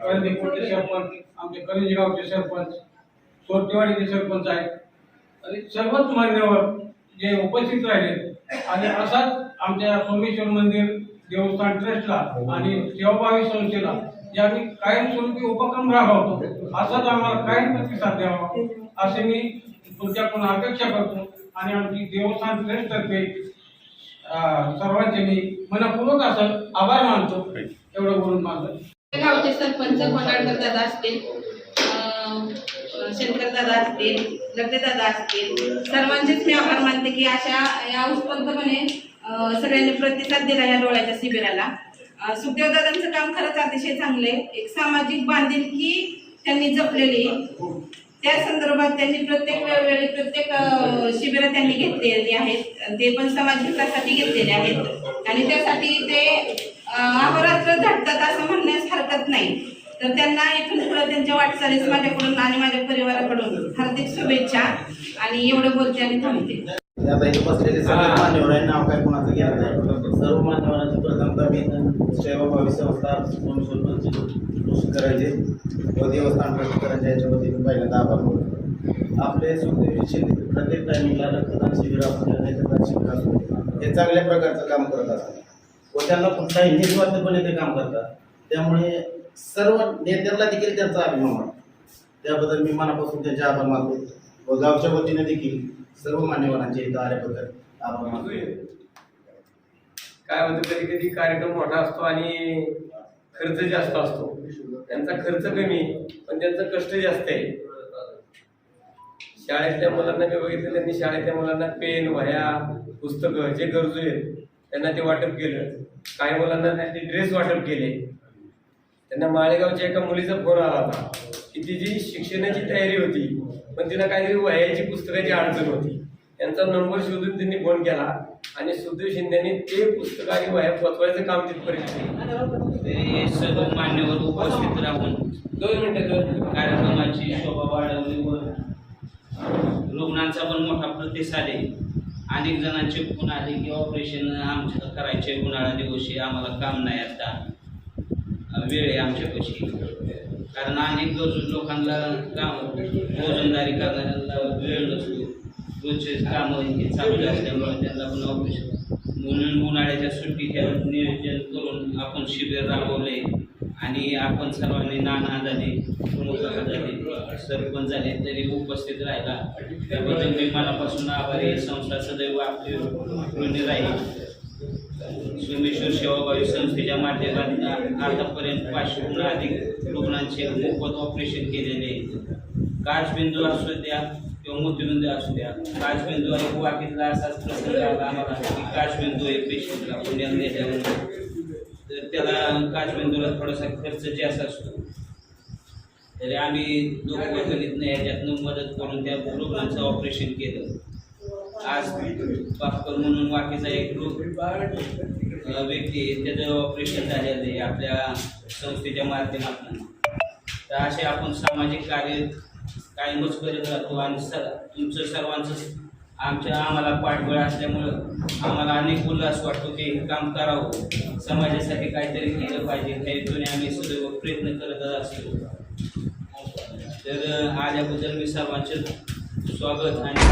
सरपंच आमचे कलिंजगावचे सरपंच सोरटेवाडीचे सरपंच आहेत. आणि सर्वच मान्यवर जे उपस्थित राहिले आणि असाच आमच्या सोमेश्वर मंदिर देवस्थान ट्रस्टला आणि सेवाभावी संस्थेला जे आम्ही कायमस्वरूपी उपक्रम राबवतो असाच आम्हाला कायम प्रतिसाद द्यावा असे मी तुमच्याकडून अपेक्षा करतो. आणि आमची देवस्थान ट्रस्टतर्फे सर्वांचे मी मनपूर्वक असं आभार मानतो. एवढं बोलून माझं. गावचे सरपंच कोंडाळकर दादा असतील? शंकर दादा असतील लग्ने दादा असतील. सर्वांचेच मी आभार मानते की अशा या उत्स्फूर्तपणे सगळ्यांनी प्रतिसाद दिला या डोळ्याच्या शिबिराला. अं, सुखदेव दादांचं काम खरंच अतिशय चांगले एक सामाजिक बांधिलकी त्यांनी जपलेली. त्या संदर्भात त्यांनी प्रत्येक वेळोवेळी प्रत्येक शिबिरं त्यांनी घेतलेली आहेत. ते पण समाज विकासासाठी घेतलेले आहेत. आणि त्यासाठी ते अहोरात्र झटतात असं म्हणण्यास हरकत नाही. तर त्यांना इथून पुढे त्यांच्या वाटचालीस माझ्याकडून आणि माझ्या परिवाराकडून हार्दिक शुभेच्छा आणि एवढं बोलते आणि थांबते. बसलेले मान्यवर आहे नाव काय कोणाचं घ्या सर्व मान्यवरांची प्रथमता मी सेवाभावी संस्था करायचे व देवस्थान ट्रस्ट करायचे याच्या वतीने पहिल्यांदा आभार मानतो. आपले प्रत्येक टायमिंगला रक्तदान शिबिर असू नेत्रदान शिबिर असू हे चांगल्या प्रकारचं काम करत असतात. व त्यांना कुठलाही निस्वार्थपणे ते काम करतात. त्यामुळे सर्व नेत्यांना देखील त्यांचा अभिमान वाटतो. त्याबद्दल मी मनापासून त्यांचे आभार मानतो. व गावच्या वतीने देखील सर्व मान्यवरांचे इथं आल्याबद्दल आभार मानतो. काय होतं कधी कधी कार्यक्रम मोठा असतो आणि खर्च जास्त असतो. त्यांचा खर्च कमी पण त्यांचं कष्ट जास्त आहे. शाळेतल्या मुलांना मी बघितलं त्यांनी शाळेतल्या मुलांना पेन वह्या पुस्तकं जे गरजू आहेत त्यांना ते वाटप केलं. काही मुलांना त्यांनी ड्रेस वाटप केले. त्यांना माळेगावच्या एका मुलीचा फोन आला होता की तिची शिक्षणाची तयारी होती पण तिला काहीतरी वह्याची पुस्तकाची अडचण होती. त्यांचा नंबर शोधून त्यांनी फोन केला आणि सुधीर शिंदेनी ते पुस्तक आणि वह्या पोचवायचं काम तिथपर्यंत केलं. सर्व मान्यवर उपस्थित राहून दोन मिनिटं दोन मिनिटं. कार्यक्रमाची शोभा वाढवली व रुग्णांचा पण मोठा प्रतिसाद आहे. अनेक जणांचे फोन आले की ऑपरेशन आमचं करायचे उन्हाळा दिवशी आम्हाला काम नाही आता. वेळ आहे आमच्यापाशी. कारण अनेक गरजू लोकांना काम रोजंदारी करणाऱ्यांना वेळ नसतो. रोजचे कामं हे चालू असल्यामुळे त्यांना पण ऑपरेशन म्हणून उन्हाळ्याच्या सुट्टीच्या नियोजन करून आपण शिबिर राबवले आणि आपण सर्वांनी नाना झाले प्रमुख झाले सरपंच झाले तरी उपस्थित राहिला. त्याबद्दल मी मनापासून आभारी संस्था सदैव आपली ऋणी राहील. सोमेश्वर सेवाभावी संस्थेच्या माध्यमातून आतापर्यंत पाचशेहून अधिक रुग्णांचे मोफत ऑपरेशन केलेले काचबिंदू असू द्या किंवा मोतीबिंदू असू द्या काचबिंदू आणि वाकीतला असाच प्रसंग आला आम्हाला की काचबिंदू हे पेशंटला पुण्यात नेल्यामुळे त्याला काचबिंदूला थोडासा खर्च जास्त असतो तरी आम्ही लोकवर्गणीतनं याच्यातनं मदत करून त्या रुग्णांचं ऑपरेशन केलं. आज पापकर म्हणून बाकीचा एक ग्रुप व्यक्ती त्याचं ऑपरेशन झालेलं आहे आपल्या संस्थेच्या माध्यमातून. तर असे आपण सामाजिक कार्य कायमच करत राहतो आणि सर तुमचं सर्वांचं आमच्या आम्हाला पाठबळ असल्यामुळं आम्हाला अनेक उल्हास वाटतो की हे काम करावं. समाजासाठी काहीतरी केलं पाहिजे त्या आम्ही सदैव प्रयत्न करत असतो. तर आल्याबद्दल मी सर्वांचे स्वागत आणि